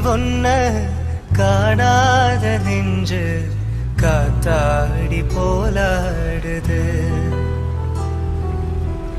ஒன்ன காணாத நெஞ்சு காத்தாடி போலாடுது.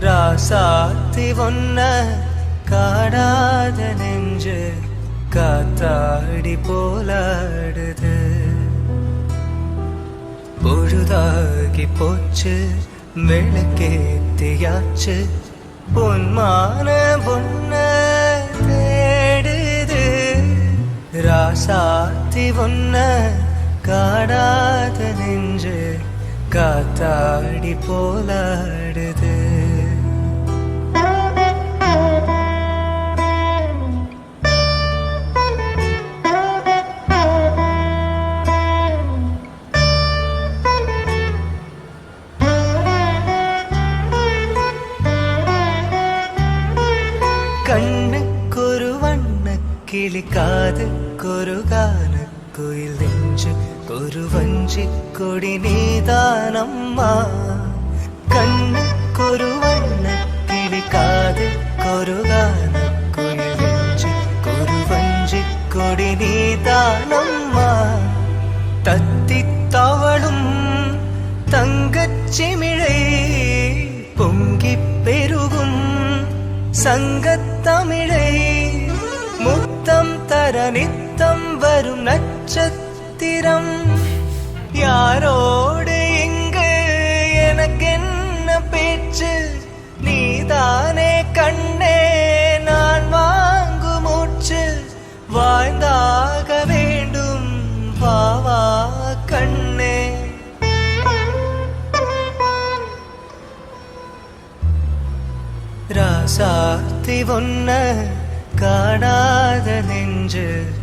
ராசாத்தி ஒன்ன காணாத நெஞ்சு காத்தாடி போலாடுது. பொழுதாகி போச்சு விளக்கேத்தியாச்சு பொன்மான பொன்ன ராசாத்தி ஒன்ன காடாத நெஞ்சு காத்தாடி போலாடுது. கண்ணுக்கொருவன் കിളിക്കാത് കൊരുകാനക്കുയിൽ നെഞ്ച് കൊരുവഞ്ചിക്കൊടി നീതാനമ്മ കണ്ണ് കൊരുവണ്ണ കിളിക്കാത് കൊരുകാനക്കുയിൽ നെഞ്ച് കൊരുവഞ്ചിക്കൊടി നീതാനമ്മ തത്തിത്തവളും തങ്കച്ചിമിഴേ പൊങ്കിപ്പെരുകും സംഗത്തമിഴ வரும் நட்சத்திரம். யாரோடு இங்கு எனக்கென்ன பேச்சு? நீதானே கண்ணே நான் வாங்கு மூச்சு. வாழ்ந்தாக வேண்டும் வா கண்ணே. ராசாத்தி ஒன்ன காணாத நெஞ்சு.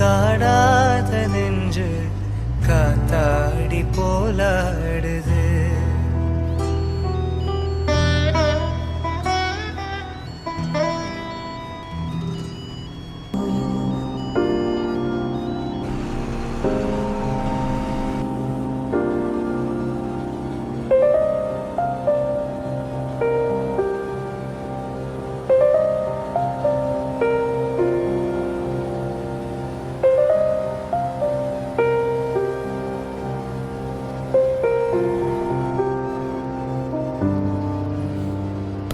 காடாத நெஞ்சு காத்தாடி போலாடுது.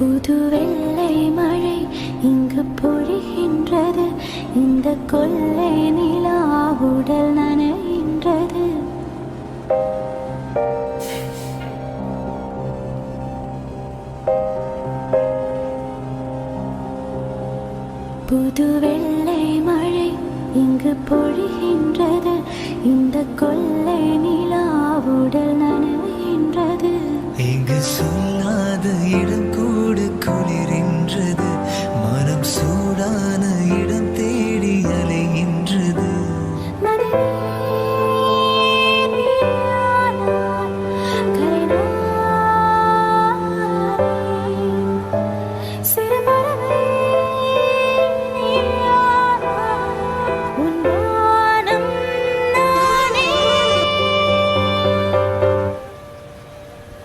புது வெள்ளை மழை இங்கு பொழிகின்றது. இந்த கொள்ளை நிலா உடல் நனைகின்றது. புது வெள்ளை மழை இங்கு பொழிகின்றது. இந்த கொள்ளை நிலா உடல் நனைகின்றது. இங்கு சொல்லாத இடம்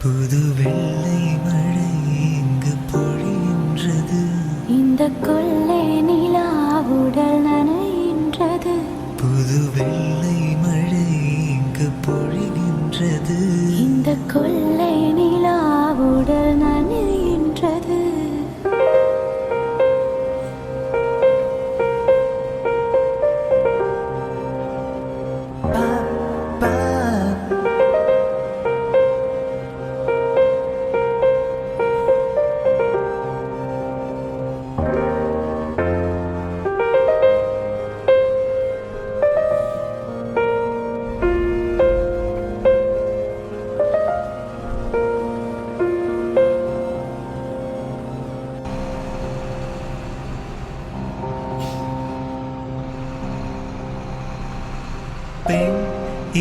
புது வெள்ளை மழை இங்கு பொழிகின்றது? இந்த கொள்ள பெண்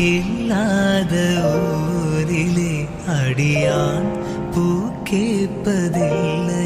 இல்லாத ஊரிலே அடியான் பூ கேட்பதில்லை.